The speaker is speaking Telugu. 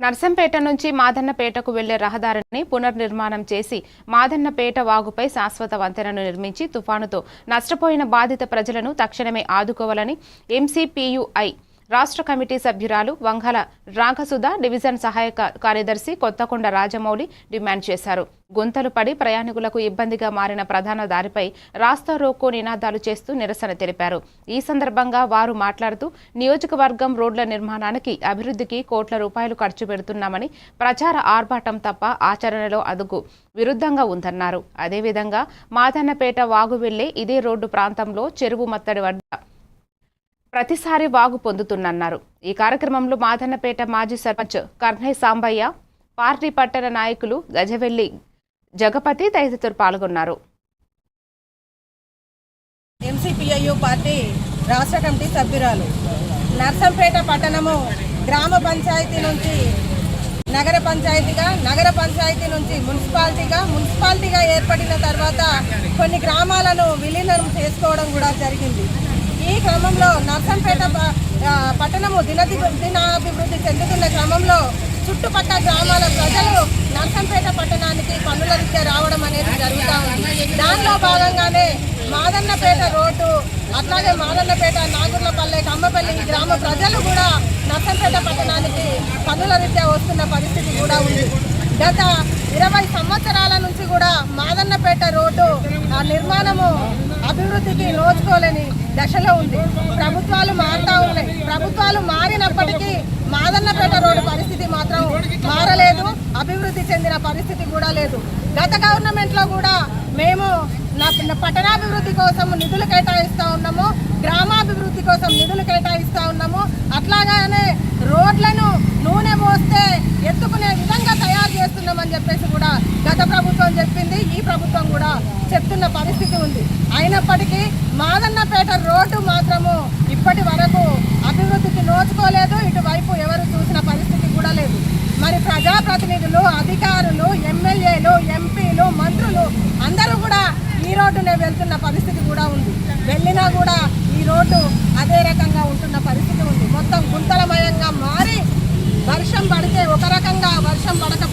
నర్సంపేట నుంచి మాదన్నపేటకు వెళ్ళే రహదారిని పునర్నిర్మాణం చేసి మాదన్నపేట వాగుపై శాశ్వత వంతెనను నిర్మించి తుఫానుతో నష్టపోయిన బాధిత ప్రజలను తక్షణమే ఆదుకోవాలని ఎంసీపీయుఐ రాష్ట్ర కమిటీ సభ్యురాలు వంగల రాఘసుధ డివిజన్ సహాయక కార్యదర్శి కొత్తకొండ రాజమౌళి డిమాండ్ చేశారు. గుంతలు పడి ప్రయాణికులకు ఇబ్బందిగా మారిన ప్రధాన దారిపై రాస్తా రోకో నినాదాలు చేస్తూ నిరసన తెలిపారు. ఈ సందర్భంగా వారు మాట్లాడుతూ నియోజకవర్గం రోడ్ల నిర్మాణానికి అభివృద్ధికి కోట్ల రూపాయలు ఖర్చు పెడుతున్నామని ప్రచార ఆర్భాటం తప్ప ఆచరణలో అదుగు విరుద్ధంగా ఉందన్నారు. అదేవిధంగా మాదన్నపేట వాగు వెళ్ళే ఇదే రోడ్డు ప్రాంతంలో చెరువు మత్తడి వద్ద ప్రతిసారి వాగు పొందుతున్నారు ఈ కార్యక్రమంలో మాధన్నపేట మాజీ సర్పంచ్ కర్ణయ్య సాంబయ్య పార్టీ పట్టణ నాయకులు గజవెల్లి జగపతి తదితరులు పాల్గొన్నారు. ఎంసీపీఐయు పార్టీ రాష్ట్ర కమిటీ సభ్యురాలు. నర్సంపేట పట్టణము గ్రామ పంచాయతీ నుంచి నగర పంచాయతీగా నగర పంచాయతీ నుంచి మున్సిపాలిటీగా మున్సిపాలిటీగా ఏర్పడిన తర్వాత కొన్ని గ్రామాలను విలీనం చేసుకోవడం కూడా జరిగింది. క్రమంలో నర్సంపేట పట్టణము దినది దినాభివృద్ధి చెందుతున్న క్రమంలో చుట్టుపక్కల గ్రామాల ప్రజలు నర్సంపేట పట్టణానికి పనుల రీత్యా రావడం అనేది జరుగుతూ ఉంది. దానిలో భాగంగానే మాదన్నపేట రోడ్డు అట్లాగే మాదన్నపేట నాగుర్లపల్లె కమ్మపల్లి ఈ గ్రామ ప్రజలు కూడా నర్సంపేట పట్టణానికి పనుల రీత్యా వస్తున్న పరిస్థితి కూడా ఉంది. గత ఇరవై సంవత్సరాల నుంచి కూడా మాదన్నపేట రోడ్డు ఆ నిర్మాణము అభివృద్ధికి నోచుకోలేని దశలో ఉంది. ప్రభుత్వాలు మారుతా ఉన్నాయి. ప్రభుత్వాలు మారినప్పటికీ మాదన్నపేట రోడ్డు పరిస్థితి మాత్రం మారలేదు. అభివృద్ధి చెందిన పరిస్థితి కూడా లేదు. గత గవర్నమెంట్లో కూడా మేము నా పట్టణాభివృద్ధి కోసం నిధులు కేటాయిస్తూ ఉన్నాము. గ్రామాభివృద్ధి కోసం నిధులు కేటాయిస్తూ ఉన్నాము. అట్లాగానే రోడ్లను నూనె పోస్తే ఎత్తుకునే విధంగా చేస్తున్నామని చెప్పేసి కూడా గత ప్రభుత్వం చెప్పింది ఈ ప్రభుత్వం కూడా చెప్తున్న పరిస్థితి ఉంది. అయినప్పటికీ మాదన్నపేట రోడ్డు మాత్రము ఇప్పటి వరకు అభివృద్ధికి నోచుకోలేదు ఇటువైపు ఎవరు చూసిన పరిస్థితి కూడా లేదు. మరి ప్రజాప్రతినిధులు అధికారులు ఎమ్మెల్యేలు ఎంపీలు మంత్రులు అందరూ కూడా ఈ రోడ్డునే వెళ్తున్న పరిస్థితి కూడా ఉంది. వెళ్ళినా కూడా ఈ రోడ్డు అదే రకంగా ఉంటున్న పరిస్థితి ఉంది. మొత్తం గుంతలమయంగా మారి వర్షం పడితే ఒక రకంగా వర్షం పడకపోతే